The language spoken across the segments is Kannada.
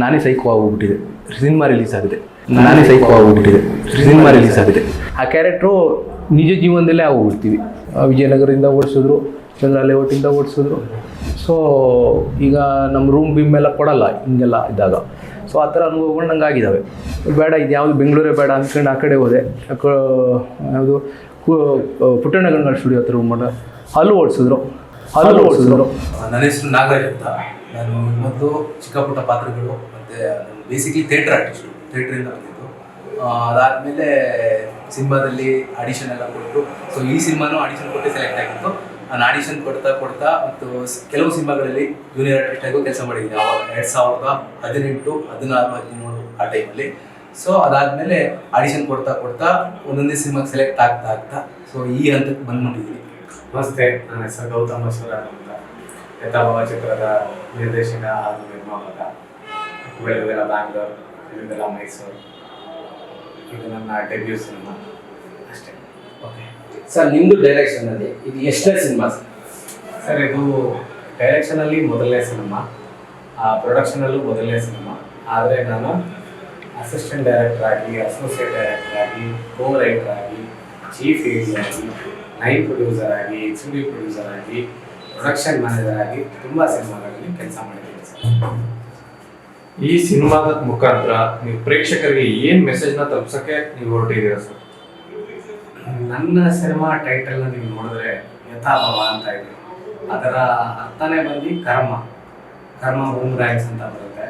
ನಾನೇ ಸೈಕೋ ಆಗೋಗ್ಬಿಟ್ಟಿದೆ ಸಿನಿಮಾ ರಿಲೀಸ್ ಆಗಿದೆ. ನಾನೇ ಸೈಕೋ ಆಗೋಗ್ಬಿಟ್ಟಿದೆ ಸಿನಿಮಾ ರಿಲೀಸ್ ಆಗಿದೆ. ಆ ಕ್ಯಾರೆಕ್ಟ್ರು ನಿಜ ಜೀವನದಲ್ಲೇ ಆಗೋಗ್ಬಿಡ್ತೀವಿ. ವಿಜಯನಗರದಿಂದ ಓಡಿಸಿದ್ರು, ಚಂದ್ರ ಲೇಔಟಿಂದ ಓಡಿಸಿದ್ರು. ಸೊ ಈಗ ನಮ್ಮ ರೂಮ್ ಬಿಮ್ ಎಲ್ಲ ಕೊಡಲ್ಲ, ಹಿಂಗೆಲ್ಲ ಇದ್ದಾಗ. ಸೊ ಆ ಥರ ಅನುಭವಗಳು ನಂಗೆ ಆಗಿದ್ದಾವೆ ಬೇಡ, ಇದು ಯಾವುದು ಬೆಂಗಳೂರೇ ಬೇಡ ಅಂದ್ಕೊಂಡು ಆ ಕಡೆ ಹೋದೆ. ಯಾವುದು ಪುಟ್ಟಣ್ಣ ಗಂಗಳ ಸ್ಟುಡಿಯೋ ಹತ್ರ ರೂಮ್ ಅಲ್ಲೂ ಓಡಿಸಿದ್ರು. ಓಡಿಸಿದ್ರು ನನ್ನ ಹೆಸರು ನಾಗರಾಜ್ ಅಂತ. ನಾನು ಮೊದಲು ಚಿಕ್ಕ ಪುಟ್ಟ ಪಾತ್ರಗಳು ಮತ್ತು ಬೇಸಿಕಲಿ ಥಿಯೇಟರ್ ಆರ್ಟಿಸ್ಟು ಥಿಯೇಟ್ರಿಂದ ಬಂದಿದ್ದು. ಅದಾದ್ಮೇಲೆ ಸಿನಿಮಾದಲ್ಲಿ ಆಡಿಷನ್ ಎಲ್ಲ ಕೊಟ್ಟು ಸೊ ಈ ಸಿನಿಮಾನು ಆಡಿಷನ್ ಕೊಟ್ಟು ಸೆಲೆಕ್ಟ್ ಆಗಿತ್ತು. ನಾನು ಆಡಿಷನ್ ಕೊಡ್ತಾ ಕೊಡ್ತಾ ಮತ್ತು ಕೆಲವು ಸಿನಿಮಾಗಳಲ್ಲಿ ಜೂನಿಯರ್ ಆರ್ಟಿಸ್ಟ್ ಆಗಿ ಕೆಲಸ ಮಾಡಿದ್ದೀನಿ. ಅವಾಗ ಎರಡು ಸಾವಿರದ ಹದಿನೆಂಟು ಹದಿನಾರು ಹದಿನೇಳು ಆ ಟೈಮಲ್ಲಿ ಸೊ ಅದಾದಮೇಲೆ ಆಡಿಷನ್ ಕೊಡ್ತಾ ಕೊಡ್ತಾ ಒಂದೊಂದೇ ಸಿನಿಮಾಗೆ ಸೆಲೆಕ್ಟ್ ಆಗ್ತಾ ಆಗ್ತಾ ಸೊ ಈ ಹಂತಕ್ಕೆ ಬಂದ್ಬಿಟ್ಟಿದ್ದೀನಿ. ನಮಸ್ತೆ ನನ್ನ ಹೆಸರು ಗೌತಮ್ ಬಸವರಾಜ್ ಅಂತ ಯಥಾಭಾವ ಚಿತ್ರದ ನಿರ್ದೇಶಕ ಹಾಗೂ ನಿರ್ಮಾಪಕ ಬೆಳಗುವೆಲ್ಲ ಬ್ಯಾಂಗ್ಳೂರ್ ಬೆಳಗುವೆಲ್ಲ ಮೈಸೂರು ಇದು ನನ್ನ ಡೆಬ್ಯೂ ಸಿನಿಮಾ ಅಷ್ಟೇ ಓಕೆ ಸರ್ ನಿಮ್ದು ಡೈರೆಕ್ಷನ್ ಅಲ್ಲಿ ಇದು ಎಷ್ಟನೇ ಸಿನಿಮಾ ಸರ್ ಸರ್ ಇದು ಡೈರೆಕ್ಷನಲ್ಲಿ ಮೊದಲನೇ ಸಿನಿಮಾ ಪ್ರೊಡಕ್ಷನಲ್ಲೂ ಮೊದಲನೇ ಸಿನಿಮಾ ಆದರೆ ನಾನು ಅಸಿಸ್ಟೆಂಟ್ ಡೈರೆಕ್ಟರ್ ಆಗಿ ಅಸೋಸಿಯೇಟ್ ಡೈರೆಕ್ಟರ್ ಆಗಿ ಕೋ ರೈಟರ್ ಆಗಿ ಚೀಫ್ ಎಡಿಟರ್ ಆಗಿ ನೈಟ್ ಪ್ರೊಡ್ಯೂಸರ್ ಆಗಿ ಎಕ್ಸಿಕ್ಯೂಟಿವ್ ಪ್ರೊಡ್ಯೂಸರ್ ಆಗಿ ಪ್ರೊಡಕ್ಷನ್ ಮ್ಯಾನೇಜರ್ ಆಗಿ ತುಂಬ ಸಿನಿಮಾಗಳಲ್ಲಿ ಕೆಲಸ ಮಾಡಿದ್ದೀನಿ ಸರ್. ಈ ಸಿನಿಮಾದ ಮುಖಾಂತರ ನೀವು ಪ್ರೇಕ್ಷಕರಿಗೆ ಏನು ಮೆಸೇಜ್ನ ತಲುಪ್ಸಕ್ಕೆ ನೀವು ಹೊರಟಿದ್ದೀರಾ ಸರ್? ನನ್ನ ಸಿನಿಮಾ ಟೈಟಲ್ನ ನೀವು ನೋಡಿದ್ರೆ ಯಥಾಭವ ಅಂತ ಇದೆ. ಅದರ ಅರ್ಥನೇ ಬಂದು ಕರ್ಮ. ಕರ್ಮ ಬೂಮ್ರಾಂಗ್ಸ್ ಅಂತ ಬರುತ್ತೆ.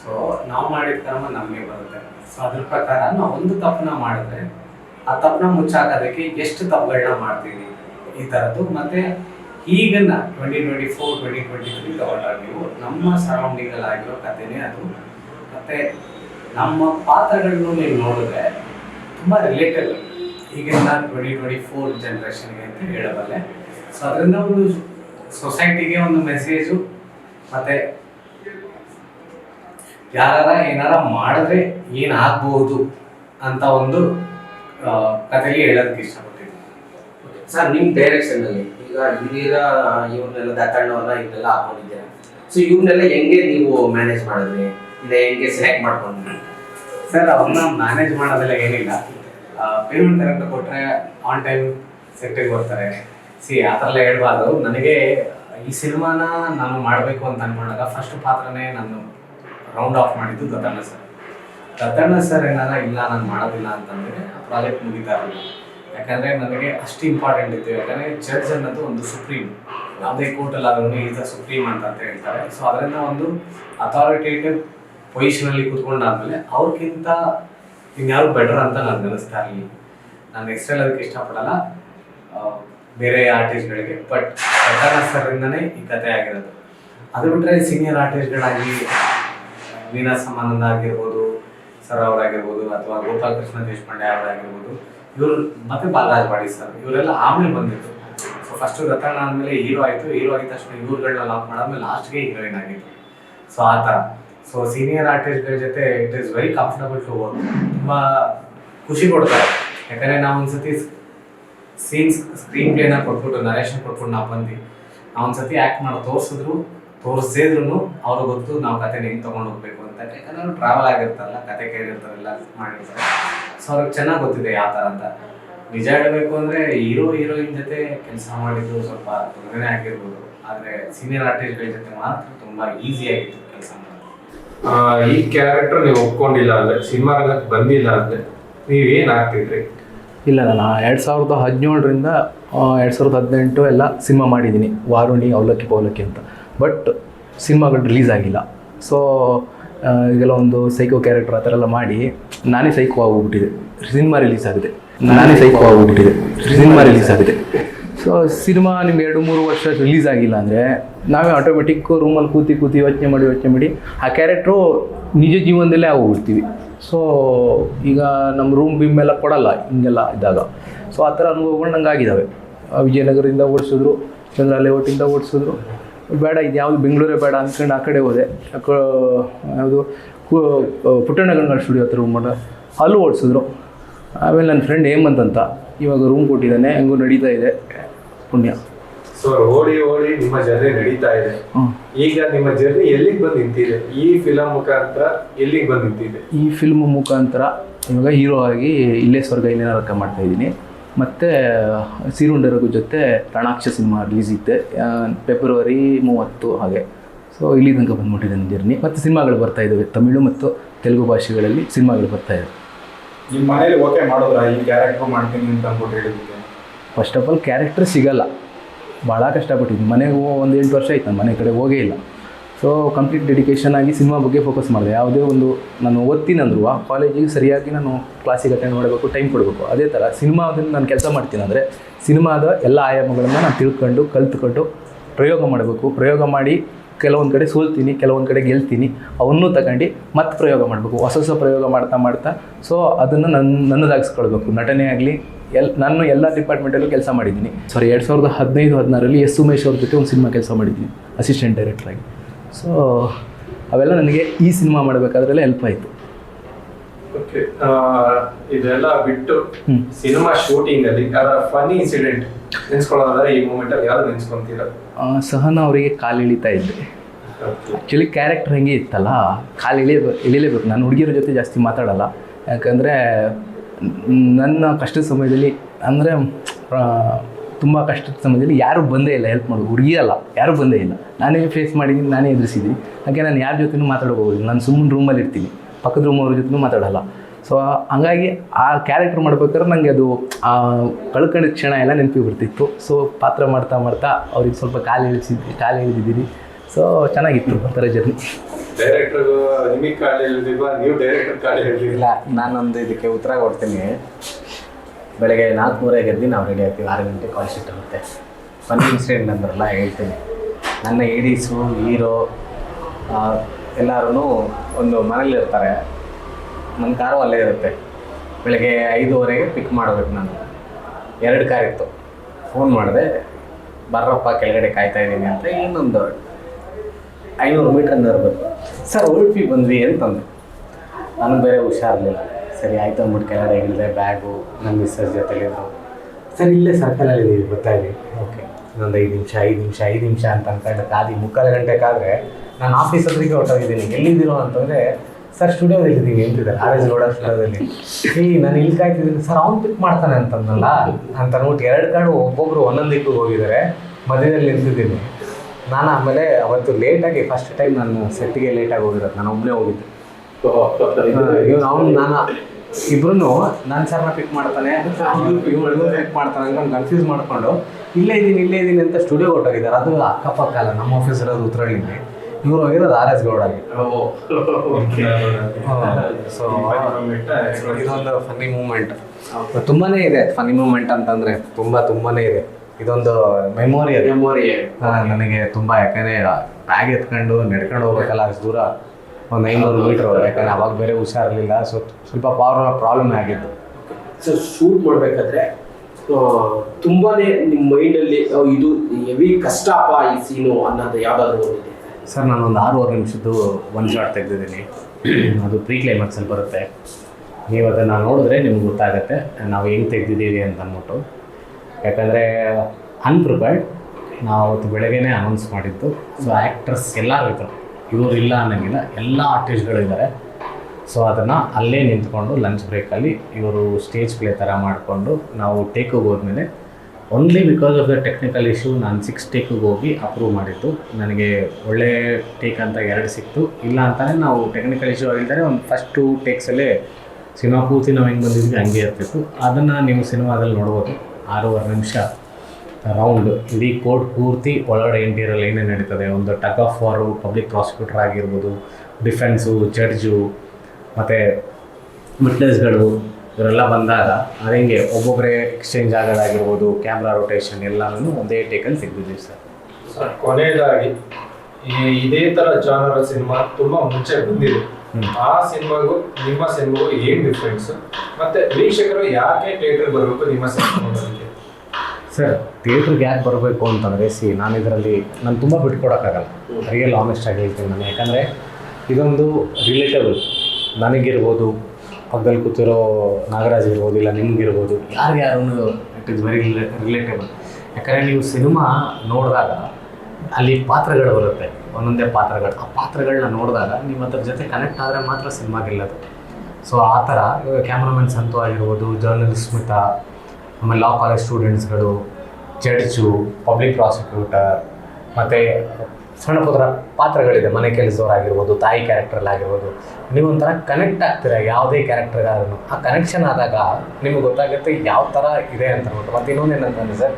ಸೊ ನಾವು ಮಾಡಿದ ಕರ್ಮ ನಮಗೆ ಬರುತ್ತೆ. ಸೊ ಅದ್ರ ಪ್ರಕಾರ ನಾವು ಒಂದು ತಪ್ಪನ್ನ ಮಾಡಿದ್ರೆ ಆ ತಪ್ಪನ್ನ ಮುಚ್ಚಾಕೋದಕ್ಕೆ ಎಷ್ಟು ತಪ್ಪುಗಳನ್ನ ಮಾಡ್ತೀವಿ ಈ ಥರದ್ದು ಮತ್ತು ಈಗನ್ನ twenty twenty four twenty twenty three ತಗೊಂಡಾಗ ನೀವು ನಮ್ಮ ಸರೌಂಡಿಂಗಲ್ಲಿ ಆಗಿರೋ ಕಥೆನೇ ಅದು. ಮತ್ತು ನಮ್ಮ ಪಾತ್ರಗಳನ್ನು ನೀವು ನೋಡಿದ್ರೆ ತುಂಬ ರಿಲೇಟೆಡ್ ಈಗಿನ ಟ್ವೆಂಟಿ ಟ್ವೆಂಟಿ ಫೋರ್ ಜನ್ರೇಷನ್ಗೆ ಅಂತ ಹೇಳಬಲ್ಲೆ. ಸೊ ಅದರಿಂದ ಒಂದು ಸೊಸೈಟಿಗೆ ಒಂದು ಮೆಸೇಜು ಮತ್ತು ಯಾರ ಏನಾರ ಮಾಡಿದ್ರೆ ಏನಾಗ್ಬೋದು ಅಂತ ಒಂದು ಕಥೆಗೆ ಹೇಳೋದಕ್ಕೆ ಇಷ್ಟಪಟ್ಟಿದ್ದೀನಿ ಸರ್ ನಿಮ್ಮ ಡೈರೆಕ್ಷನ್ ಅಲ್ಲಿ. ಈಗ ಹಿರಿಯರ ಇವ್ರನ್ನೆಲ್ಲ ದತ್ತಣ್ಣವ್ರನ್ನ ಇವನ್ನೆಲ್ಲ ಹಾಕೊಂಡಿದ್ದೀರಾ? ಸೊ ಇವ್ರನ್ನೆಲ್ಲ ಹೆಂಗೆ ನೀವು ಮ್ಯಾನೇಜ್ ಮಾಡಿದ್ರಿ? ಇಲ್ಲ ಹೆಂಗೆ ಸೆಲೆಕ್ಟ್ ಮಾಡ್ಕೊಂಡ್ರಿ? ಸರ್ ಅವ್ರನ್ನ ಮ್ಯಾನೇಜ್ ಮಾಡೋದೆಲ್ಲ ಏನಿಲ್ಲ. ಪೇಮೆಂಟ್ ಕರೆಕ್ಟ್ ಕೊಟ್ಟರೆ ಆನ್ ಟೈಮ್ ಸೆಟ್ಟಿಗೆ ಬರ್ತಾರೆ. ಸಿ ಆ ಥರ ಎಲ್ಲ ಹೇಳ್ಬಾರ್ದು. ನನಗೆ ಈ ಸಿನಿಮಾನ ನಾನು ಮಾಡಬೇಕು ಅಂತ ಅನ್ಕೊಂಡಾಗ ಫಸ್ಟ್ ಪಾತ್ರನೇ ನಾನು ರೌಂಡ್ ಆಫ್ ಮಾಡಿದ್ದು ದತ್ತಣ್ಣ ಸರ್. ದತ್ತಣ್ಣ ಸರ್ ಏನಾರ ಇಲ್ಲ, ನಾನು ಮಾಡೋದಿಲ್ಲ ಅಂತಂದರೆ ಆ ಪ್ರಾಜೆಕ್ಟ್ ಮುಗಿತಾ ಇರಲಿಲ್ಲ ಯಾಕಂದರೆ ನನಗೆ ಅಷ್ಟು ಇಂಪಾರ್ಟೆಂಟ್ ಇತ್ತು. ಯಾಕಂದರೆ ಜಡ್ಜ್ ಅನ್ನೋದು ಒಂದು ಸುಪ್ರೀಂ ಯಾವುದೇ ಕೋರ್ಟಲ್ಲಿ ಆದ್ರೂ ಈಸ್ ದ ಸುಪ್ರೀಂ ಅಂತ ಅಂತ ಹೇಳ್ತಾರೆ. ಸೊ ಅದರಿಂದ ಒಂದು ಅಥಾರಿಟೇಟಿವ್ ಪೊಸಿಷನಲ್ಲಿ ಕುತ್ಕೊಂಡಾದ್ಮೇಲೆ ಅವ್ರಿಗಿಂತ ಇನ್ಯಾರು ಬೆಟರ್ ಅಂತ ನಾನು ಅನಿಸ್ತಾ ಇರಲಿಲ್ಲ. ನಾನು ಎಕ್ಸ್ಟ್ರಲ್ ಅದಕ್ಕೆ ಇಷ್ಟಪಡಲ್ಲ. ಬೇರೆ ಆರ್ಟಿಸ್ಟ್ಗಳಿಗೆ ಬಟ್ ಸರ್ ಇಂದಾನೇ ಈ ಕಥೆ ಆಗಿರೋದು. ಅದು ಬಿಟ್ಟರೆ ಸೀನಿಯರ್ ಆರ್ಟಿಸ್ಟ್ಗಳಾಗಿ ವೀಣಾ ಸಮಾನಂದ ಆಗಿರ್ಬೋದು ಸರ್ ಅವರಾಗಿರ್ಬೋದು ಅಥವಾ ಗೋಪಾಲ್ ಕೃಷ್ಣ ದೇಶಪಾಂಡೆ ಅವರಾಗಿರ್ಬೋದು, ಇವರು ಮತ್ತೆ ಬಾಲರಾಜ್ ಬಾಡಿ ಸರ್, ಇವರೆಲ್ಲ ಆಮೇಲೆ ಬಂದಿತ್ತು ಸೊ ಫಸ್ಟ್ ರತಣ್ಣ ಆದಮೇಲೆ ಹೀರೋ ಆಯಿತು, ಹೀರೋ ಆಗಿದ ತಕ್ಷಣ ಇವ್ರುಗಳನ್ನ ಲಾಕ್ ಮಾಡಾದ್ಮೇಲೆ ಲಾಸ್ಟ್ಗೆ ಹೀರೋಯಿನ್ ಆಗಿತ್ತು ಸೊ ಆ ಥರ. ಸೊ ಸೀನಿಯರ್ ಆರ್ಟಿಸ್ಟ್ಗಳ ಜೊತೆ it is very comfortable to work ತುಂಬ ಖುಷಿ ಕೊಡ್ತಾರೆ. ಯಾಕಂದರೆ ನಾವು ಒಂದ್ಸತಿ ಸೀನ್ಸ್ ಸ್ಕ್ರೀನ್ ಪ್ಲೇನ ಕೊಟ್ಬಿಟ್ಟು ನರೇಶನ್ ಕೊಟ್ಬಿಟ್ಟು ನಾವು ಬಂದು ನಾವು ಒಂದ್ಸತಿ ಆ್ಯಕ್ಟ್ ಮಾಡಿ, ತೋರಿಸಿದ್ರು ತೋರಿಸಿದ್ರು ಅವ್ರಿಗೆ ಗೊತ್ತು ನಾವು ಕತೆ ಹೆಂಗೆ ತೊಗೊಂಡು ಹೋಗ್ಬೇಕು ಅಂತ ಯಾಕಂದ್ರೆ ಅವ್ರು ಟ್ರಾವೆಲ್ ಆಗಿರ್ತಾರಲ್ಲ ಕತೆ ಕೇಳಿರ್ತಾರಲ್ಲ ಮಾಡಿರ್ತಾರೆ. ಸೊ ಅವ್ರಿಗೆ ಚೆನ್ನಾಗಿ ಗೊತ್ತಿದೆ ಯಾವ ಥರ ಅಂತ. ನಿಜ ಹೇಳಬೇಕು ಅಂದರೆ ಹೀರೋ ಹೀರೋಯಿನ್ ಜೊತೆ ಕೆಲಸ ಮಾಡಿದ್ದು ಸ್ವಲ್ಪ ತೊಂದರೆ ಆಗಿರ್ಬೋದು. ಆದರೆ ಸೀನಿಯರ್ ಆರ್ಟಿಸ್ಟ್ಗಳ ಜೊತೆ ಮಾತ್ರ ತುಂಬ ಈಸಿಯಾಗಿತ್ತು ಕೆಲಸ ಮಾಡೋದು. ಆ, ಈ ಕ್ಯಾರೆಕ್ಟರ್ ನೀವು ಒಪ್ಕೊಂಡಿಲ್ಲ ಅಂದ್ರೆ ಸಿನಿಮಾ ರಂಗಕ್ಕೆ ಬಂದಿಲ್ಲ ಅಂದ್ರೆ ನೀವು ಏನು ಆಗ್ತಿದ್ರಿ? ಇಲ್ಲ ನಾನು ಎರಡು ಸಾವಿರದ ಹದಿನೇಳರಿಂದ ಎರಡು ಸಾವಿರದ ಹದಿನೆಂಟು ಎಲ್ಲ ಸಿನಿಮಾ ಮಾಡಿದ್ದೀನಿ. ವಾರುಣಿ ಅವಲಕ್ಕಿ ಪೌಲಕ್ಕಿ ಅಂತ. ಬಟ್ ಸಿನಿಮಾಗಳು ರಿಲೀಸ್ ಆಗಿಲ್ಲ. ಸೊ ಈಗೆಲ್ಲ ಒಂದು ಸೈಕೋ ಕ್ಯಾರೆಕ್ಟರ್ ಆ ಥರ ಎಲ್ಲ ಮಾಡಿ ನಾನೇ ಸೈಕೋ ಆಗೋಗ್ಬಿಟ್ಟಿದೆ ಸಿನಿಮಾ ರಿಲೀಸ್ ಆಗಿದೆ. ನಾನೇ ಸೈಕೋ ಆಗೋಗ್ಬಿಟ್ಟಿದೆ ಸಿನಿಮಾ ರಿಲೀಸ್ ಆಗಿದೆ. ಸೊ ಸಿನಿಮಾ ನಿಮ್ಗೆ ಎರಡು ಮೂರು ವರ್ಷ ರಿಲೀಸ್ ಆಗಿಲ್ಲ ಅಂದರೆ ನಾವೇ ಆಟೋಮೆಟಿಕ್ ರೂಮಲ್ಲಿ ಕೂತಿ ಕೂತಿ ಯೋಚನೆ ಮಾಡಿ ಯೋಚನೆ ಮಾಡಿ ಆ ಕ್ಯಾರೆಕ್ಟ್ರು ನಿಜ ಜೀವನದಲ್ಲೇ ಆಗೋಗ್ಬಿಡ್ತೀವಿ ಸೊ ಈಗ ನಮ್ಮ ರೂಮ್ ಬಿಮ್ ಎಲ್ಲ ಕೊಡಲ್ಲ, ಹಿಂಗೆಲ್ಲ ಇದ್ದಾಗ. ಸೊ ಆ ಥರ ಅನುಭವಗಳು ನಂಗೆ ಆಗಿದ್ದಾವೆ ವಿಜಯನಗರದಿಂದ ಓಡಿಸಿದ್ರು ಚಂದ್ರ ಲೇಔಟಿಂದ ಓಡಿಸಿದ್ರು. ಬೇಡ ಇದು ಯಾವುದು ಬೆಂಗಳೂರೇ ಬೇಡ ಅಂದ್ಕೊಂಡು ಆ ಕಡೆ ಹೋದೆ. ಯಾವುದು ಪುಟ್ಟಣ್ಣ ಗಂಗಳ ಸ್ಟುಡಿಯೋ ಹತ್ರ ರೂಮ್ ಮಾಡ ಅಲ್ಲೂ ಓಡಿಸಿದ್ರು. ಆಮೇಲೆ ನನ್ನ ಫ್ರೆಂಡ್ ಹೇಮಂತ್ ಅಂತ ಇವಾಗ ರೂಮ್ ಕೊಟ್ಟಿದ್ದಾನೆ ಹೆಂಗೂ ನಡೀತಾ ಇದೆ. ಪುಣ್ಯ. ಸೊ ಓಡಿ ಓಡಿ ನಿಮ್ಮ ಜರ್ನಿ ನಡೀತಾ ಇದೆ. ಈಗ ನಿಮ್ಮ ಜರ್ನಿ ಎಲ್ಲಿಗೆ ಬಂದು ನಿಂತಿದೆ? ಈ ಫಿಲಮ್ ಮುಖಾಂತರ ಎಲ್ಲಿಗೆ ಬಂದು ನಿಂತಿದೆ? ಈ ಫಿಲ್ಮ್ ಮುಖಾಂತರ ಇವಾಗ ಹೀರೋ ಆಗಿ ಇಲ್ಲೇ ಸ್ವರ್ಗ ಇಲ್ಲೇ ರೊಕ್ಕ ಮಾಡ್ತಾ ಇದ್ದೀನಿ. ಮತ್ತು ಸಿರುಂಡರಗು ಜೊತೆ ರಣಾಕ್ಷ ಸಿನಿಮಾ ರಿಲೀಸ್ ಇತ್ತೆ ಫೆಬ್ರವರಿ ಮೂವತ್ತು ಹಾಗೆ. ಸೊ ಇಲ್ಲಿ ತನಕ ಬಂದ್ಬಿಟ್ಟಿದೆ ಜರ್ನಿ ಮತ್ತು ಸಿನಿಮಾಗಳು ಬರ್ತಾ ಇದ್ದಾವೆ. ತಮಿಳು ಮತ್ತು ತೆಲುಗು ಭಾಷೆಗಳಲ್ಲಿ ಸಿನಿಮಾಗಳು ಬರ್ತಾ ಇದ್ದಾವೆ. ನಿಮ್ಮ ಮನೇಲಿ ಓಕೆ ಮಾಡೋದ್ರ? ಈ ಕ್ಯಾರೆಕ್ಟರ್ ಮಾಡ್ತೀನಿ ಅಂತ ಅಂದ್ಬಿಟ್ಟು ಹೇಳಿದ್ದಕ್ಕೆ? ಫಸ್ಟ್ ಆಫ್ ಆಲ್ ಕ್ಯಾರೆಕ್ಟರ್ ಸಿಗಲ್ಲ. ಭಾಳ ಕಷ್ಟಪಟ್ಟಿದ್ದೀನಿ. ಮನೆಗೆ ಒಂದು ಎಂಟು ವರ್ಷ ಆಯ್ತು. ನಾನು ಮನೆ ಕಡೆ ಹೋಗೇ ಇಲ್ಲ. ಸೊ ಕಂಪ್ಲೀಟ್ ಡೆಡಿಕೇಶನ್ ಆಗಿ ಸಿನಿಮಾ ಬಗ್ಗೆ ಫೋಕಸ್ ಮಾಡಿದೆ. ಯಾವುದೇ ಒಂದು ನಾನು ಓದ್ತೀನಿ ಅಂದ್ರು ಕಾಲೇಜಿಗೆ ಸರಿಯಾಗಿ ನಾನು ಕ್ಲಾಸಿಗೆ ಅಟೆಂಡ್ ಮಾಡಬೇಕು ಟೈಮ್ ಕೊಡಬೇಕು. ಅದೇ ಥರ ಸಿನಿಮಾದಲ್ಲಿ ನಾನು ಕೆಲಸ ಮಾಡ್ತೀನಿ ಅಂದರೆ ಸಿನಿಮಾದ ಎಲ್ಲ ಆಯಾಮಗಳನ್ನು ನಾನು ತಿಳ್ಕೊಂಡು, ಕಲ್ತ್ಕೊಂಡು ಪ್ರಯೋಗ ಮಾಡಬೇಕು. ಪ್ರಯೋಗ ಮಾಡಿ ಕೆಲವೊಂದು ಕಡೆ ಸೋಲ್ತೀನಿ, ಕೆಲವೊಂದು ಕಡೆ ಗೆಲ್ತೀನಿ. ಅವನ್ನೂ ತಗೊಂಡು ಮತ್ತೆ ಪ್ರಯೋಗ ಮಾಡಬೇಕು. ಹೊಸ ಹೊಸ ಪ್ರಯೋಗ ಮಾಡ್ತಾ ಮಾಡ್ತಾ ಸೊ ಅದನ್ನು ನನ್ನ ನನ್ನದಾಗಿಸ್ಕೊಳ್ಬೇಕು. ನಟನೆ ಆಗಲಿ, ಎಲ್, ನಾನು ಎಲ್ಲ ಡಿಪಾರ್ಟ್ಮೆಂಟಲ್ಲೂ ಕೆಲಸ ಮಾಡಿದ್ದೀನಿ. ಸಾರಿ ಎರಡು ಸಾವಿರದ ಹದಿನೈದು, ಹದಿನಾರರಲ್ಲಿ ಎಸ್ ಉಮೇಶ್ ಅವ್ರ ಜೊತೆ ಒಂದು ಸಿನಿಮಾ ಕೆಲಸ ಮಾಡಿದ್ದೀನಿ ಅಸಿಸ್ಟೆಂಟ್ ಡೈರೆಕ್ಟ್ರಾಗಿ ಸೊ ಅವೆಲ್ಲ ನನಗೆ ಈ ಸಿನಿಮಾ ಮಾಡಬೇಕಾದ್ರೆಲ್ಲ ಹೆಲ್ಪ್ ಆಯಿತು. ಓಕೆ ಇದೆಲ್ಲ ಬಿಟ್ಟು ಸಿನಿಮಾ ಶೂಟಿಂಗ್ ಅಲ್ಲಿ ಯಾರ ಫನಿ ಇನ್ಸಿಡೆಂಟ್ ನೆನ್ಸ್ಕೊಳ್ಳೋದಾದ್ರೆ ಈ ಮೂಮೆಂಟ್ ಅಲ್ಲಿ ಯಾವ್ದು ನೆನ್ಸ್ಕೊಂತೀರಾ? ಸಹನ ಅವರಿಗೆ ಕಾಲು ಇಳಿತಾ ಇದ್ದೆ. ಆ್ಯಕ್ಚುಲಿ ಕ್ಯಾರೆಕ್ಟರ್ ಹೆಂಗೆ ಇತ್ತಲ್ಲ ಕಾಲು ಇಳಿ ಇಳಿಲೇಬೇಕು ನಾನು ಹುಡುಗಿಯರ ಜೊತೆ ಜಾಸ್ತಿ ಮಾತಾಡಲ್ಲ. ಯಾಕಂದರೆ ನನ್ನ ಕಷ್ಟದ ಸಮಯದಲ್ಲಿ ಅಂದರೆ ತುಂಬ ಕಷ್ಟದ ಸಮಯದಲ್ಲಿ ಯಾರೂ ಬಂದೇ ಇಲ್ಲ ಹೆಲ್ಪ್ ಮಾಡೋದು ಹುಡುಗಿ ಅಲ್ಲ ಯಾರೂ ಬಂದೇ ಇಲ್ಲ. ನಾನೇ ಫೇಸ್ ಮಾಡಿದ್ದೀನಿ ನಾನೇ ಎದುರಿಸಿದ್ದೀನಿ. ಹಾಗೆ ನಾನು ಯಾರ ಜೊತೆನೂ ಮಾತಾಡೋಕೆ ಹೋಗೋದಿಲ್ಲ. ನಾನು ಸುಮ್ಮನೆ ರೂಮಲ್ಲಿ ಇರ್ತೀನಿ. ಪಕ್ಕದ ರೂಮ್ ಅವ್ರ ಜೊತೆನೂ ಮಾತಾಡಲ್ಲ. ಸೊ ಹಂಗಾಗಿ ಆ ಕ್ಯಾರೆಕ್ಟರ್ ಮಾಡ್ಬೇಕಾದ್ರೆ ನನಗೆ ಅದು ಆ ಕಳ್ಕೊಂಡಿದ್ದ ಕ್ಷಣ ಎಲ್ಲ ನೆನಪಿಗೆ ಬರ್ತಿತ್ತು. ಸೊ ಪಾತ್ರ ಮಾಡ್ತಾ ಮಾಡ್ತಾ ಅವ್ರಿಗೆ ಸ್ವಲ್ಪ ಕಾಲು ಇಳಿಸಿದ್ದು ಕಾಲು ಇಳಿದಿದ್ದೀನಿ ಸೊ ಚೆನ್ನಾಗಿತ್ತು ಒಂಥರ ಥರ ಜರ್ನಿ ಡೈರೆಕ್ಟರ್ ನಿಮಗೆ ಕಾಲು ಇಳಿದಿಲ್ವಾ ನೀವು ಡೈರೆಕ್ಟರ್ ಕಾಲು ಇಳಿದಿಲ್ಲ ಇಲ್ಲ ನಾನೊಂದು ಇದಕ್ಕೆ ಉತ್ತರ ಕೊಡ್ತೀನಿ. ಬೆಳಗ್ಗೆ ನಾಲ್ಕೂವರೆಗೆ ಎದ್ದು ನಾವು ರೆಡಿ ಆಗ್ತೀವಿ. ಆರು ಗಂಟೆ ಕಾಲ್ ಶೀಟ್ ಆಗುತ್ತೆ. ಫನ್ ಇನ್ಸಿಡೆಂಟ್ ಅಂದ್ರಲ್ಲ ಹೇಳ್ತೀನಿ. ನನ್ನ ಏಡೀಸು, ಹೀರೋ ಎಲ್ಲರೂ ಒಂದು ಮನೇಲಿರ್ತಾರೆ ನನ್ನ ಕಾರು ಅಲ್ಲೇ ಇರುತ್ತೆ. ಬೆಳಗ್ಗೆ ಐದುವರೆಗೆ ಪಿಕ್ ಮಾಡಬೇಕು ನಾನು. ಎರಡು ಕಾರ್ ಇತ್ತು. ಫೋನ್ ಮಾಡಿದೆ. ಬರ್ರಪ್ಪ, ಕೆಳಗಡೆ ಕಾಯ್ತಾ ಇದ್ದೀನಿ ಅಂತ ಇನ್ನೊಂದು ಐನೂರು ಮೀಟರ್ ಇರಬೇಕು ಸರ್, ಉಡುಪಿ ಬಂದ್ವಿ ಅಂತಂದು. ನನಗೆ ಬೇರೆ ಹುಷಾರಿರಲಿಲ್ಲ ಸರಿ ಆಯ್ತು ಅಂದ್ಬಿಟ್ಟು ಕೆಳಗಡೆ ಇಳಿದೆ ಬ್ಯಾಗು ನನ್ನ ಮಿಸ್ಸಸ್ ಜೊತೆಲಿದ್ದು ಸರ್ ಇಲ್ಲೇ ಸರ್ಕಲಲ್ಲಿ ಇದ್ದೀವಿ ಇದ್ದೀನಿ ಓಕೆ. ಇನ್ನೊಂದು ಐದು ನಿಮಿಷ ಐದು ನಿಮಿಷ ಐದು ನಿಮಿಷ ಅಂತ ಅಂದ್ಕೊಂಡು ಕಾದಿ ಮುಕ್ಕಾಲು ಗಂಟೆ ಕಾದ್ರೆ ನಾನು ಆಫೀಸ್ ಹತ್ರಕ್ಕೆ ಹೊರಟೋಗಿದ್ದೀನಿ. ಎಲ್ಲಿದ್ದೀರೋ ಅಂತಂದರೆ ಸರ್ ಸ್ಟುಡಿಯೋದಲ್ಲಿ ಇದ್ದೀನಿ ಎಂತಿದ್ದಾರೆ ಆರ್ ಎಸ್ ರೋಡ ಸ್ಟುಡಿಯೋದಲ್ಲಿ ಏಯ್ ನಾನು ಇಲ್ಲಿ ಕಾಯ್ತಿದ್ದೀನಿ. ಸರ್ ಅವ್ನು ಪಿಕ್ ಮಾಡ್ತಾನೆ ಅಂತಂದಲ್ಲ ಅಂತ ಅಂದ್ಬಿಟ್ಟು ಎರಡು ಕಾಡು ಒಬ್ಬೊಬ್ರು ಒಂದೊಂದು ದಿಕ್ಕಿಗೆ ಹೋಗಿದ್ದಾರೆ. ಮಧ್ಯದಲ್ಲಿ ನಿಂತಿದ್ದೀನಿ. ನಾನು ಆಮೇಲೆ ಅವತ್ತು ಲೇಟಾಗಿ ಫಸ್ಟ್ ಟೈಮ್ ನಾನು ಸೆಟ್ಟಿಗೆ ಲೇಟಾಗಿ ಹೋಗಿರೋದು. ನಾನು ಒಬ್ಬನೇ ಹೋಗಿದ್ದೆ. ಇವನು ಅವನು ನಾನು ಇಬ್ರು ನಾನು ಸರ್ನ ಪಿಕ್ ಮಾಡ್ತಾನೆ. ಇವಳು ಪಿಕ್ ಮಾಡ್ತಾನೆ ಅಂತ ಕನ್ಫ್ಯೂಸ್ ಮಾಡ್ಕೊಂಡು ಇಲ್ಲೇ ಇದ್ದೀನಿ ಇಲ್ಲೇ ಇದ್ದೀನಿ ಅಂತ ಸ್ಟುಡಿಯೋ ಹೊಟ್ಟೋಗಿದ್ದಾರೆ ಅದು ಅಕ್ಕಪಕ್ಕ ಅಲ್ಲ ನಮ್ಮ ಆಫೀಸ್ ಇರೋದು ಉತ್ತರಳ್ಳಿಲಿ ಇವರು ಹೋಗಿರೋದು ಆರ್ ಎಸ್ ಗೌಡಾಗಿ ಸೊ ಇದೊಂದು ಫನ್ನಿ ಮೂಮೆಂಟ್ ತುಂಬಾನೇ ಇದೆ ಫನ್ನಿ ಮೂಮೆಂಟ್ ಅಂತಂದ್ರೆ ತುಂಬಾ ತುಂಬಾನೇ ಇದೆ. ಇದೊಂದು ಮೆಮೊರಿ ಮೆಮೊರಿ ನನಗೆ ತುಂಬಾ ಯಾಕಂದ್ರೆ ಬ್ಯಾಗ್ ಎತ್ಕೊಂಡು ನಡ್ಕೊಂಡು ಹೋಗ್ಬೇಕಲ್ಲ ಅಷ್ಟು ದೂರ. ಒಂದು ಐನೂರು ಮೀಟ್ರ್ ಯಾಕಂದರೆ ಅವಾಗ ಬೇರೆ ಹುಷಾರಿರಲಿಲ್ಲ ಸೊ ಸ್ವಲ್ಪ ಪವರ್ ಪ್ರಾಬ್ಲಮ್ ಆಗಿತ್ತು. ಸೊ ಶೂಟ್ ಮಾಡಬೇಕಾದ್ರೆ ತುಂಬಾನೇ ನಿಮ್ಮ ಮೈಂಡಲ್ಲಿ ಇದು ಹೆವಿ ಕಷ್ಟಪ್ಪ ಈ ಸೀನು ಅನ್ನೋದು ಯಾವ್ದಾದ್ರು ಸರ್ ನಾನು ಒಂದು ಆರೂವರೆ ನಿಮಿಷದ್ದು ಒಂದು ಶಾಟ್ ತೆಗೆದಿದ್ದೀನಿ. ಅದು ಪ್ರೀ ಕ್ಲೈಮ್ಯಾಕ್ಸಲ್ಲಿ ಬರುತ್ತೆ. ನೀವು ಅದನ್ನು ನೋಡಿದ್ರೆ ನಿಮ್ಗೆ ಗೊತ್ತಾಗುತ್ತೆ ನಾವು ಹೆಂಗೆ ತೆಗೆದಿದ್ದೀವಿ ಅಂತ ಅಂದ್ಬಿಟ್ಟು. ಯಾಕಂದರೆ ಅನ್ಪ್ರಿಪೇರ್ಡ್ ನಾವು ಅವತ್ತು ಬೆಳಗ್ಗೆನೇ ಅನೌನ್ಸ್ ಮಾಡಿದ್ದು. ಸೊ ಆ್ಯಕ್ಟ್ರಸ್ ಎಲ್ಲರೂ ಇದ್ದರು ಇವರು ಇಲ್ಲ ಅನ್ನೋಂಗಿಲ್ಲ. ಎಲ್ಲ ಆರ್ಟಿಸ್ಟ್ಗಳಿದ್ದಾರೆ ಸೊ ಅದನ್ನು ಅಲ್ಲೇ ನಿಂತ್ಕೊಂಡು ಲಂಚ್ ಬ್ರೇಕಲ್ಲಿ ಇವರು ಸ್ಟೇಜ್ ಪ್ಲೇ ಥರ ಮಾಡಿಕೊಂಡು ನಾವು ಟೇಕಿಗೆ ಹೋದ್ಮೇಲೆ only because of the technical issue ನಾನು ಸಿಕ್ಸ್ ಟೇಕಿಗೆ ಹೋಗಿ ಅಪ್ರೂವ್ ಮಾಡಿದ್ದು. ನನಗೆ ಒಳ್ಳೆ ಟೇಕ್ ಅಂತ ಎರಡು ಸಿಕ್ತು. ಇಲ್ಲ ಅಂತಲೇ ನಾವು ಟೆಕ್ನಿಕಲ್ ಇಶ್ಯೂ ಆಗಿದ್ದರೆ ಒಂದು ಫಸ್ಟ್ ಟೂ ಟೇಕ್ಸಲ್ಲೇ ಸಿನಿಮಾ ಪೂರ್ತಿ ನಾವು ಹೆಂಗೆ ಬಂದಿದ್ವಿ, ಹಂಗೆ ಇರ್ತಿತ್ತು. ಅದನ್ನು ನೀವು ಸಿನಿಮಾದಲ್ಲಿ ನೋಡ್ಬೋದು. ಆರೂವರೆ ನಿಮಿಷ. ರೌಂಡ್ ಇಡೀ ಕೋರ್ಟ್ ಪೂರ್ತಿ ಒಳಗಡೆ ಇಂಟೀರಿಯಲ್ ಏನೇನು ನಡೀತದೆ ಒಂದು tug of war public prosecutor ಆಗಿರ್ಬೋದು ಡಿಫೆನ್ಸು ಜಡ್ಜು ಮತ್ತು ವಿಟ್ನೆಸ್ಗಳು ಇವರೆಲ್ಲ ಬಂದಾಗ ಅದು ಹಿಂಗೆ ಒಬ್ಬೊಬ್ಬರೇ ಎಕ್ಸ್ಚೇಂಜ್ ಆಗೋದಾಗಿರ್ಬೋದು ಕ್ಯಾಮ್ರಾ ರೊಟೇಷನ್ ಎಲ್ಲನೂ ಒಂದೇ ಟೇಕಲ್ಲಿ ತೆಗೆದಿದ್ದೀವಿ ಸರ್. ಸರ್ ಕೊನೆಯದಾಗಿ ಇದೇ ಥರ ಜಾನರ ಸಿನಿಮಾ ತುಂಬ ಮುಂಚೆ ಬಂದಿದೆ. ಆ ಸಿನಿಮಾಗೂ ನಿಮ್ಮ ಸಿನಿಮಾಗೂ ಏನು ಡಿಫ್ರೆನ್ಸ್ ಮತ್ತೆ ವೀಕ್ಷಕರು ಯಾಕೆ ಥಿಯೇಟರ್ ಬರಬೇಕು ನಿಮ್ಮ ಸಿನಿಮಾ ಸರ್ ಥಿಯೇಟ್ರಿಗೆ ಯಾಕೆ ಬರಬೇಕು ಅಂತಂದರೆ ಸಿ ನಾನು ಇದರಲ್ಲಿ ನಾನು ತುಂಬ ಬಿಟ್ಕೊಡೋಕ್ಕಾಗಲ್ಲ. ರಿಯಲ್ ಆನೆಸ್ಟ್ ಆಗಿ ಹೇಳ್ತೀನಿ ನಾನು. ಯಾಕಂದರೆ, ಇದೊಂದು ರಿಲೇಟಬಲ್ ನನಗಿರ್ಬೋದು, ಪಕ್ಕದಲ್ಲಿ ಕೂತಿರೋ ನಾಗರಾಜ್ ಇರ್ಬೋದು, ಇಲ್ಲ ನಿಮ್ಗಿರ್ಬೋದು ಯಾರ್ಯಾರು ಇಟ್ ಇಸ್ ವೆರಿ ರಿಲೇಟಬಲ್ ಯಾಕಂದರೆ ನೀವು ಸಿನಿಮಾ ನೋಡಿದಾಗ, ಅಲ್ಲಿ ಪಾತ್ರಗಳು ಬರುತ್ತೆ. ಒಂದೊಂದೇ ಪಾತ್ರಗಳು. ಆ ಪಾತ್ರಗಳನ್ನ ನೋಡಿದಾಗ ನೀವು ಅದ್ರ ಜೊತೆ ಕನೆಕ್ಟ್ ಆದರೆ ಮಾತ್ರ ಸಿನಿಮಾಗಿಲ್ಲದು ಸೊ ಆ ಥರ ಕ್ಯಾಮ್ರಾಮನ್ ಸಂತು ಆಗಿರ್ಬೋದು ಜರ್ನಲಿಸ್ಟ್ ಸ್ಮಿತಾ ಆಮೇಲೆ ಲಾ ಕಾಲೇಜ್ ಸ್ಟೂಡೆಂಟ್ಸ್ಗಳು ಜಡ್ಜು ಪಬ್ಲಿಕ್ ಪ್ರಾಸಿಕ್ಯೂಟರ್ ಮತ್ತು ಸಣ್ಣ ಪುತ್ರ ಪಾತ್ರಗಳಿದೆ. ಮನೆ ಕೆಲಸದವರಾಗಿರ್ಬೋದು, ತಾಯಿ ಕ್ಯಾರೆಕ್ಟ್ರಲ್ಲಾಗಿರ್ಬೋದು ನೀವು ಒಂಥರ ಕನೆಕ್ಟ್ ಆಗ್ತೀರ? ಯಾವುದೇ ಕ್ಯಾರೆಕ್ಟರ್ಗಾದ್ರೂ ಆ ಕನೆಕ್ಷನ್ ಆದಾಗ ನಿಮಗೆ ಗೊತ್ತಾಗುತ್ತೆ ಯಾವ ಥರ ಇದೆ ಅಂತ ಅಂದ್ಬಿಟ್ಟು ಮತ್ತು ಇನ್ನೊಂದು ಏನಂತಂದರೆ ಸರ್,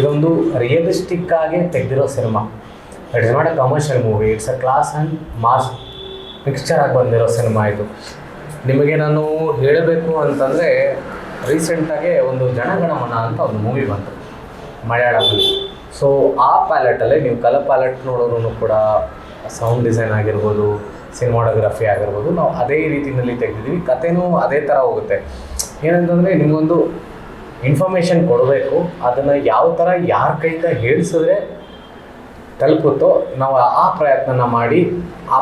ಇದೊಂದು ರಿಯಲಿಸ್ಟಿಕ್ ಆಗಿ ತೆಗೆದಿರೋ cinema it is not a commercial movie it's a class and mass ಮಿಕ್ಸ್ಚರಾಗಿ ಬಂದಿರೋ ಸಿನಿಮಾ ಇದು. ನಿಮಗೆ ನಾನು ಹೇಳಬೇಕು ಅಂತಂದರೆ ರೀಸೆಂಟಾಗೆ ಒಂದು ಜನಗಣಮನ ಅಂತ ಒಂದು ಮೂವಿ ಬಂತು, ಮಲಯಾಳಂ ಸೊ ಆ ಪ್ಯಾಲೆಟಲ್ಲೇ ನೀವು ಕಲರ್ ಪ್ಯಾಲೆಟ್ ನೋಡೋರು ಕೂಡ ಸೌಂಡ್ ಡಿಸೈನ್ ಆಗಿರ್ಬೋದು ಸಿನಿಮಾಟೋಗ್ರಫಿ ಆಗಿರ್ಬೋದು, ನಾವು ಅದೇ ರೀತಿಯಲ್ಲಿ ತೆಗೆದಿದ್ದೀವಿ. ಕಥೆನೂ ಅದೇ ಥರ ಹೋಗುತ್ತೆ. ಏನಂತಂದರೆ ನಿಮಗೊಂದು ಇನ್ಫಾರ್ಮೇಷನ್ ಕೊಡಬೇಕು, ಅದನ್ನು ಯಾವ ಥರ ಯಾರ ಕೈಯಿಂದ ಹೇಳಿಸಿದ್ರೆ ತಲುಪುತ್ತೋ ನಾವು ಆ ಪ್ರಯತ್ನನ ಮಾಡಿ ಆ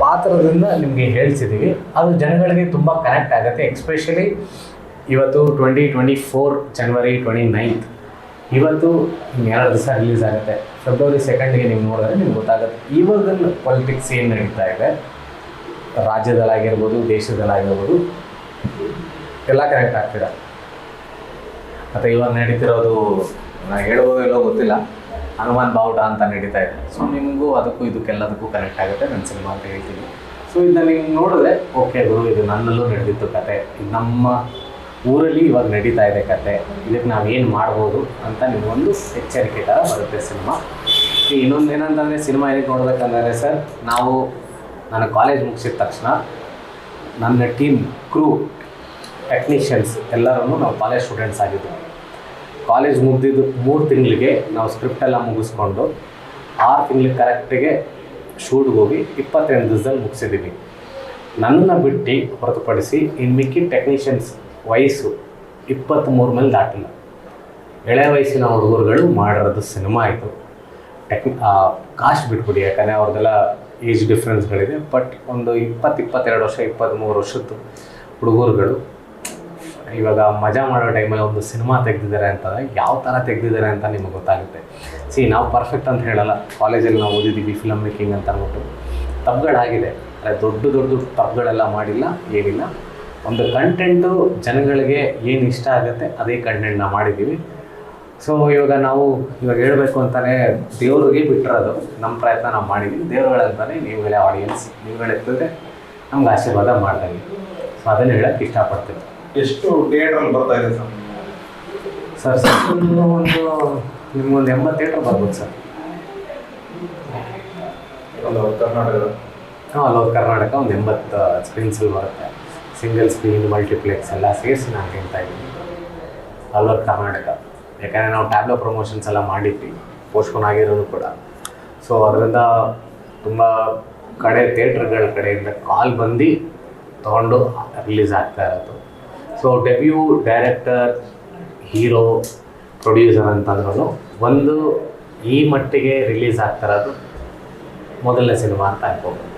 ಪಾತ್ರದಿಂದ ನಿಮಗೆ ಹೇಳ್ಸಿದ್ದೀವಿ. ಅದು ಜನಗಳಿಗೆ ತುಂಬ ಕನೆಕ್ಟ್ ಆಗುತ್ತೆ ಎಕ್ಸ್ಪೆಷಲಿ ಇವತ್ತು twenty twenty four January twenty ninth ಇವತ್ತು ಎರಡು ದಿವಸ ರಿಲೀಸ್ ಆಗುತ್ತೆ. ಫೆಬ್ರವರಿ ಸೆಕೆಂಡ್ಗೆ ನೀವು ನೋಡಿದ್ರೆ ನಿಮ್ಗೆ ಗೊತ್ತಾಗುತ್ತೆ. ಇವಾಗ ಪೊಲಿಟಿಕ್ಸ್ ಏನು ನಡೀತಾ ಇದೆ? ರಾಜ್ಯದಲ್ಲಾಗಿರ್ಬೋದು, ದೇಶದಲ್ಲಾಗಿರ್ಬೋದು, ಎಲ್ಲ ಕರೆಕ್ಟ್ ಆಗ್ತಿದೆ ಮತ್ತು ಇವಾಗ ನಡೀತಿರೋದು ನಾನು ಹೇಳ್ಬೋದು ಎಲ್ಲೋ ಗೊತ್ತಿಲ್ಲ. ಹನುಮಾನ್ ಬಾವುಟ ಅಂತ ನಡೀತಾ ಇದೆ. ಸೊ ನಿಮಗೂ ಅದಕ್ಕೂ ಇದಕ್ಕೆಲ್ಲದಕ್ಕೂ ಕರೆಕ್ಟ್ ಆಗುತ್ತೆ ನನ್ನ ಸಿನಿಮಾ ಅಂತ ಹೇಳ್ತೀನಿ. ಸೊ ಇದನ್ನ ನೀವು ನೋಡಿದ್ರೆ ಓಕೆ ಗುರು, ಇದು ನನ್ನಲ್ಲೂ ನಡೆದಿತ್ತು ಕತೆ. ನಮ್ಮ ಊರಲ್ಲಿ ಇವಾಗ ನಡೀತಾ ಇದೆ ಕತೆ. ಇದಕ್ಕೆ ನಾವು ಏನು ಮಾಡ್ಬೋದು ಅಂತ ನಿಮಗೊಂದು ಎಚ್ಚರಿಕೆ ಥರ ಬರುತ್ತೆ ಸಿನಿಮಾ. ಇನ್ನೊಂದು ಏನಂತಂದರೆ ಸಿನಿಮಾ ಏನಕ್ಕೆ ನೋಡ್ಬೇಕಂದ್ರೆ ಸರ್, ನಾವು ನಾನು ಕಾಲೇಜ್ ಮುಗಿಸಿದ ತಕ್ಷಣ ನನ್ನ ಟೀಮ್, ಕ್ರೂ, ಟೆಕ್ನಿಷಿಯನ್ಸ್ ಎಲ್ಲರೂ ನಾವು ಕಾಲೇಜ್ ಸ್ಟೂಡೆಂಟ್ಸ್ ಆಗಿದ್ವಿ. ಕಾಲೇಜ್ ಮುಗಿದಿದ್ದು ಮೂರು ತಿಂಗಳಿಗೆ ನಾವು ಸ್ಕ್ರಿಪ್ಟ್ ಎಲ್ಲ ಮುಗಿಸ್ಕೊಂಡು ಆರು ತಿಂಗಳಿಗೆ ಕರೆಕ್ಟಿಗೆ ಶೂಟ್ಗೆ ಹೋಗಿ ಇಪ್ಪತ್ತೆಂಟು ದಿವಸದಲ್ಲಿ ಮುಗಿಸಿದ್ದೀವಿ ನನ್ನ ಬಿಟ್ಟು ಹೊರತುಪಡಿಸಿ ಇನ್ನು ಮಿಕ್ಕಿ ಟೆಕ್ನಿಷಿಯನ್ಸ್ ವಯಸ್ಸು ಇಪ್ಪತ್ತ್ಮೂರು ಮೇಲೆ ದಾಟಿಲ್ಲ. ಎಳೆ ವಯಸ್ಸಿನ ಹುಡುಗರುಗಳು ಮಾಡಿರೋದು ಸಿನಿಮಾ ಇದು. ಟೆಕ್ ಕಾಸ್ಟ್ ಬಿಟ್ಬಿಡಿ, ಯಾಕಂದರೆ ಅವ್ರದ್ದೆಲ್ಲ ಏಜ್ ಡಿಫ್ರೆನ್ಸ್ಗಳಿದೆ ಬಟ್ ಒಂದು ಇಪ್ಪತ್ತು ಇಪ್ಪತ್ತೆರಡು ವರ್ಷ ಇಪ್ಪತ್ತ್ಮೂರು ವರ್ಷದ್ದು ಹುಡುಗರುಗಳು, ಇವಾಗ ಮಜಾ ಮಾಡೋ ಟೈಮಲ್ಲಿ ಒಂದು ಸಿನಿಮಾ ತೆಗೆದಿದ್ದಾರೆ ಅಂತಂದರೆ ಯಾವ ಥರ ತೆಗೆದಿದ್ದಾರೆ ಅಂತ ನಿಮಗೆ ಗೊತ್ತಾಗುತ್ತೆ. ಸಿ ನಾವು ಪರ್ಫೆಕ್ಟ್ ಅಂತ ಹೇಳಲ್ಲ. ಕಾಲೇಜಲ್ಲಿ ನಾವು ಓದಿದ್ದೀವಿ ಫಿಲಮ್ ಮೇಕಿಂಗ್ ಅಂತ ಅಂದ್ಬಿಟ್ಟು. ತಪ್ಪುಗಳಾಗಿದೆ ಆದರೆ ದೊಡ್ಡ ದೊಡ್ಡ ತಪ್ಪುಗಳೆಲ್ಲ ಮಾಡಿಲ್ಲ, ಏನಿಲ್ಲ. ಒಂದು ಕಂಟೆಂಟು ಜನಗಳಿಗೆ ಏನು ಇಷ್ಟ ಆಗುತ್ತೆ ಅದೇ ಕಂಟೆಂಟ್ನ ಮಾಡಿದ್ದೀವಿ. ಸೊ ಇವಾಗ ನಾವು ಇವಾಗ ಹೇಳಬೇಕು ಅಂತಲೇ ದೇವ್ರಿಗೆ ಬಿಟ್ಟಿರೋದು ನಮ್ಮ ಪ್ರಯತ್ನ ನಾವು ಮಾಡಿದ್ದೀವಿ. ದೇವ್ರುಗಳಂತಾನೆ ನೀವುಗಳೇ ಆಡಿಯನ್ಸ್ ನೀವುಗಳಿರ್ತದೆ ನಮ್ಗೆ ಆಶೀರ್ವಾದ ಮಾಡ್ದಂಗೆ ಸೊ ಅದನ್ನು ಹೇಳೋಕ್ಕೆ ಇಷ್ಟಪಡ್ತೀವಿ ಎಷ್ಟು ಥಿಯೇಟ್ರಲ್ಲಿ ಬರ್ತಾ ಇದೆ ಸರ್? ಸರ್ ಸೊ ಒಂದು ನಿಮ್ಗೊಂದು ಎಂಬತ್ತು ಥಿಯೇಟ್ರ್ ಬರ್ಬೋದು ಸರ್. ಕರ್ನಾಟಕ ಕರ್ನಾಟಕದ? ಹಾಂ ಅಲ್ಲೋದು ಕರ್ನಾಟಕ ಒಂದು ಎಂಬತ್ತು ಸ್ಕ್ರೀನ್ಸಲ್ಲಿ ಬರುತ್ತೆ. ಸಿಂಗಲ್ ಸ್ಕ್ರೀನ್ ಮಲ್ಟಿಪ್ಲೆಕ್ಸ್ ಎಲ್ಲ ಸೇರಿಸಿ ನಾನು ಹೇಳ್ತಾ ಇದ್ದೀನಿ. ಆಲ್ ಓವರ್ ಕರ್ನಾಟಕ ಯಾಕಂದರೆ ನಾವು ಟ್ಯಾಬ್ಲೋ ಪ್ರಮೋಷನ್ಸ್ ಎಲ್ಲ ಮಾಡಿದ್ವಿ. ಪೋಸ್ಟ್ಪೋನ್ ಆಗಿರೋದು ಕೂಡ. ಸೊ ಅದರಿಂದ ತುಂಬ ಕಡೆ ಥಿಯೇಟ್ರ್ಗಳ ಕಡೆಯಿಂದ ಕಾಲ್ ಬಂದು ತೊಗೊಂಡು ರಿಲೀಸ್ ಆಗ್ತಾ ಇರೋದು. So debut director hero producer ಅಂತಂದ್ರೂ ಒಂದು ಈ ಮಟ್ಟಿಗೆ ರಿಲೀಸ್ ಆಗ್ತಾ ಇರೋದು ಮೊದಲನೇ ಸಿನಿಮಾ ಅಂತ ಅನ್ಕೋಬೋದು.